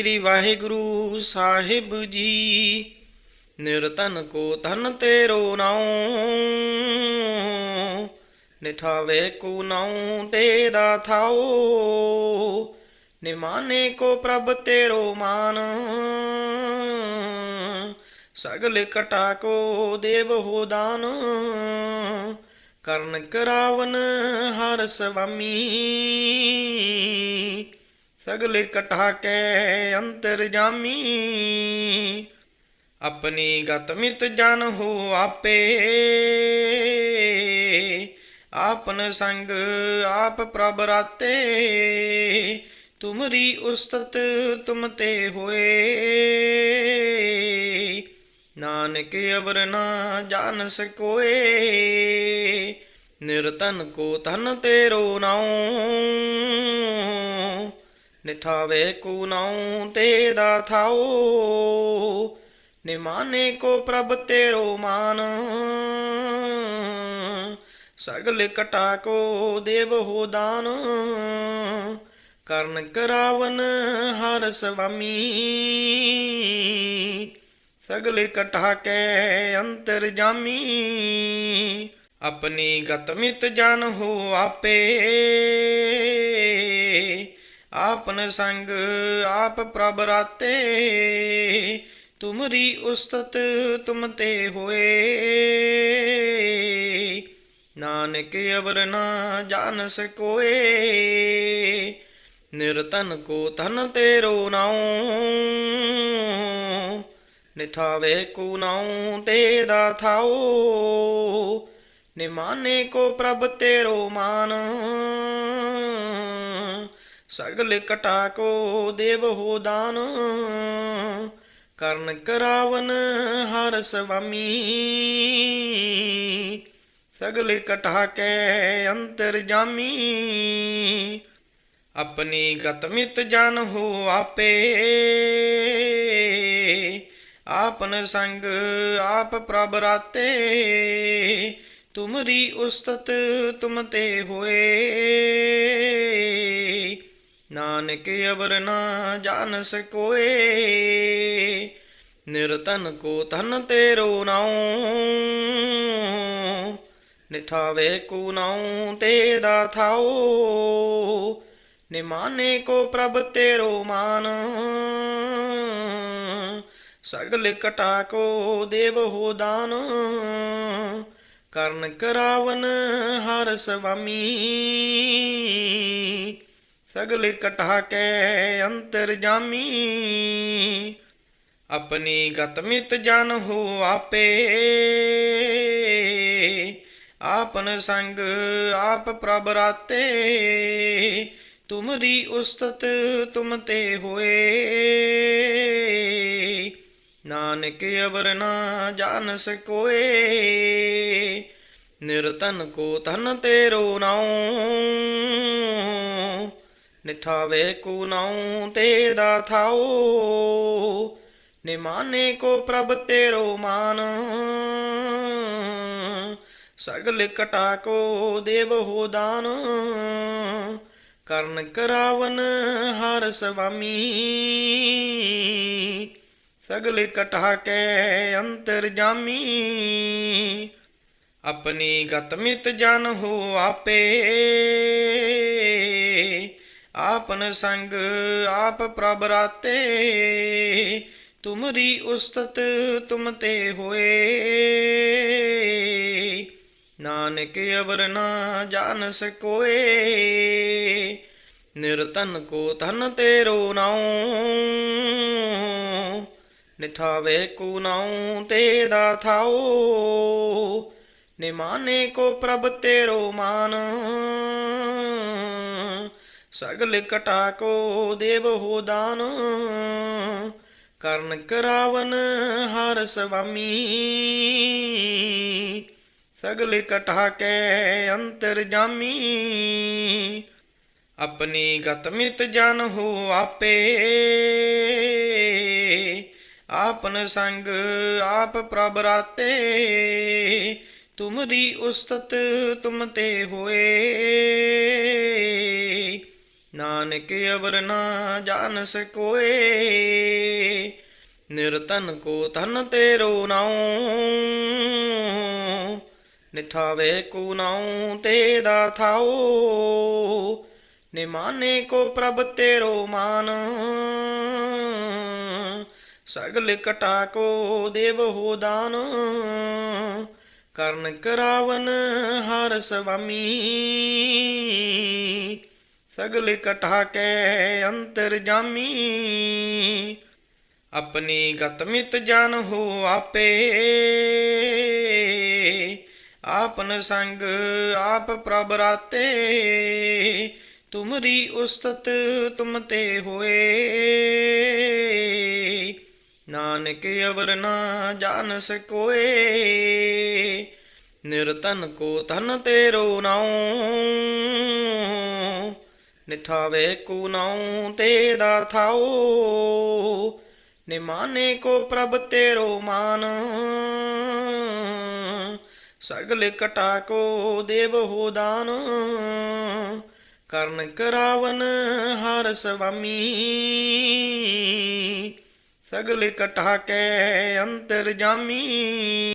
ਸ੍ਰੀ ਵਾਹਿਗੁਰੂ ਸਾਹਿਬ ਜੀ, ਨਿਰਤਨ ਕੋ ਧਨ ਤੇਰੋ ਨਾਉ ਨਿਥਾਵੇ ਕੋ ਨਾਉ ਤੇ ਦਾ ਥਾਉ ਨਿਮਾਨੇ ਕੋ ਪ੍ਰਭ ਤੇਰੋ ਮਾਨ, ਸਗਲ ਕਟਾ ਕੋ ਦੇਵ ਹੋ ਦਾਨ, ਕਰਨ ਕਰਾਵਨ ਹਰ ਸੁਆਮੀ ਸਗਲੇ ਕਟਾ ਕੇ ਅੰਤਰ ਜਾਮੀ। ਆਪਣੀ ਗਤ ਮਿਤ ਜਨ ਹੋ ਆਪੇ। ਆਪਨ ਸੰਗ ਆਪ ਪ੍ਰਭ ਰਾਤੇ। ਤੁਮਰੀ ਉਸਤਤ ਤੁਮ ਤੇ ਹੋਏ। ਨਾਨਕ ਅਵਰ ਨਾ ਜਾਣ ਸਕੋਏ। ਨਿਰਤਨ ਕੋ ਧਨ ਤੇਰੋ ਨਾਉ। ਨਿਥਾਵੇ ਕੋ ਨਾਉ ਤੇ ਦਾ ਥਾਓ ਨਿਮਾਨੇ ਕੋ ਪ੍ਰਭ ਤੇਰੋ ਮਾਨ। ਸਗਲ ਕਟਾ ਕੋ ਦੇਵ ਹੋ ਦਾਨ, ਕਰਨ ਕਰਾਵਨ ਹਰ ਸੁਆਮੀ ਸਗਲ ਕਟਾ ਕੇ ਅੰਤਰ ਜਾਮੀ, ਆਪਣੀ ਗਤ ਮਿਤ ਜਨ ਹੋ ਆਪੇ। ਆਪਨ ਸੰਗ ਆਪ ਪ੍ਰਭ ਰਾਤੇ। ਤੁਮਰੀ ਉਸਤਤ ਤੁਮ ਤੇ ਹੋਏ। ਨਾਨਕ ਅਵਰ ਨਾ ਜਾਣ ਸਕੋਏ। ਨਿਰਤਨ ਕੋ ਧਨ ਤੇਰੋ ਨਾਉ। ਨਿਥਾਵੇ ਕੋ ਨਾਉ ਤੇ ਦਾ ਥਾਉ। ਨਿਮਾਨੇ ਕੋ ਪ੍ਰਭ ਤੇਰੋ ਮਾਨ। ਸਗਲ ਕਟਾ ਕੋ ਦੇਵ ਹੋ ਦਾਨ, ਕਰਨ ਕਰਾਵਨ ਹਰ ਸੁਆਮੀ ਸਗਲ ਕਟਾ ਕੇ ਅੰਤਰ ਜਾਮੀ, ਆਪਣੀ ਗਤ ਮਿਤ ਜਨ ਹੋ ਆਪੇ। ਆਪਨ ਸੰਗ ਆਪ ਪ੍ਰਭ ਰਾਤੇ, ਤੁਮਰੀ ਉਸਤਤ ਤੁਮ ਤੇ ਹੋਏ। ਨਾਨਕ ਅਵਰ ਨਾ ਜਾਣ ਸਕੋਏ। ਨਿਰਤਨ ਕੋ ਧਨ ਤੇਰੋ ਨਾਉ। ਨਿਥਾਵੇ ਕੋ ਨਾਉ ਤੇ ਦਾ ਥਾਉ ਨਿਮਾਨੇ ਕੋ ਪ੍ਰਭ ਤੇਰੋ ਮਾਨ। ਸਗਲ ਕਟਾ ਕੋ ਦੇਵ ਹੋ ਦਾਨ। ਕਰਨ ਕਰਾਵਨ ਹਰ ਸੁਆਮੀ ਸਗਲ ਕਟਾ ਕੇ ਅੰਤਰ ਜਾਮੀ। ਆਪਣੀ ਗਤ ਮਿਤ ਜਨ ਹੋ ਆਪੇ। ਆਪਨ ਸੰਗ ਆਪ ਪ੍ਰਭ ਰਾਤੇ। ਤੁਮਰੀ ਉਸਤਤ ਤੁਮ ਤੇ ਹੋਏ। ਨਾਨਕ ਅਵਰ ਨਾ ਜਾਣ ਸਕੋਏ। ਨਿਰਤਨ ਕੋ ਧਨ ਤੇਰੋ ਨਾਉ। ਨਿਥਾਵੇ ਕੋ ਨਾਉ ਤੇ ਦਾ ਥਾਓ ਨਿਮਾਨੇ ਕੋ ਪ੍ਰਭ ਤੇਰੋ ਮਾਨ। ਸਗਲ ਕਟਾ ਕੋ ਦੇਵ ਹੋ ਦਾਨ, ਕਰਨ ਕਰਾਵਨ ਹਰ ਸਵਾਮੀ। ਸਗਲ ਕਟਾ ਕੇ ਅੰਤਰ ਜਾਮੀ, ਆਪਣੀ ਗਤ ਮਿਤ ਜਨ ਹੋ ਆਪੇ। ਆਪਨ ਸੰਗ ਆਪ ਪ੍ਰਭ ਰਾਤੇ, ਤੁਮਰੀ ਉਸਤਤ ਤੁਮ ਤੇ ਹੋਏ। ਨਾਨਕ ਅਵਰ ਨਾ ਜਾਣ ਸਕੋਏ, ਨਿਰਤਨ ਕੋ ਧਨ ਤੇਰੋ ਨਾਉ। ਨਿਥਾਵੇ ਕੋ ਨਾਉ ਤੇ ਦਾ ਥਾਉ ਨਿਮਾਨੇ ਕੋ ਪ੍ਰਭ ਤੇਰੋ ਮਾਨ। ਸਗਲ ਕਟਾਕੋ ਦੇਵ ਹੋ ਦਾਨ, ਕਰਨ ਕਰਾਵਨ ਹਰ ਸੁਆਮੀ ਸਗਲ ਕਟਾ ਕੇ ਅੰਤਰ ਜਾਮੀ, ਆਪਣੀ ਗਤ ਮਿਤ ਜਨ ਹੋ ਆਪੇ। ਆਪਨ ਸੰਗ ਆਪ ਪ੍ਰਭ ਰਾਤੇ, ਤੁਮਰੀ ਉਸਤਤ ਤੁਮ ਤੇ ਹੋਏ। ਨਾਨਕ ਅਵਰ ਨਾ ਜਾਣ ਸਕੋਏ। ਨਿਰਤਨ ਕੋ ਧਨ ਤੇਰੋ ਨਾਉ ਨਿਥਾਵੇ ਕੋ ਨਾਉ ਤੇ ਦਾ ਥਾਉ ਨਿਮਾਨੇ ਕੋ ਪ੍ਰਭ ਤੇਰੋ ਮਾਨ। ਸਗਲ ਕਟਾ ਕੋ ਦੇਵ ਹੋ ਦਾਨ, ਕਰਨ ਕਰਾਵਨ ਹਰ ਸੁਆਮੀ ਸਗਲ ਕਟਾ ਕੇ ਅੰਤਰ ਜਾਮੀ। ਆਪਣੀ ਗਤ ਮਿਤ ਜਨ ਹੋ ਆਪੇ। ਆਪਨ ਸੰਗ ਆਪ ਪ੍ਰਭ ਰਾਤੇ। ਤੁਮਰੀ ਉਸਤਤ ਤੁਮ ਤੇ ਹੋਏ। ਨਾਨਕ ਅਵਰ ਨਾ ਜਾਣ ਸਕੋਏ। ਨਿਰਤਨ ਕੋ ਤਨ ਤੇਰੋ ਨਾਉ। ਨਿਥਾਵੇ ਕੋ ਨਾਉ ਤੇ ਦਾ ਥਾਉ, ਨਿਮਾਨੇ ਕੋ ਪ੍ਰਭ ਤੇਰੋ ਮਾਨ। ਸਗਲ ਕਟਾ ਕੋ ਦੇਵ ਹੋ ਦਾਨ, ਕਰਨ ਕਰਾਵਨ ਹਰ ਸੁਆਮੀ ਸਗਲ ਕਟਾ ਕੇ ਅੰਤਰ ਜਾਮੀ।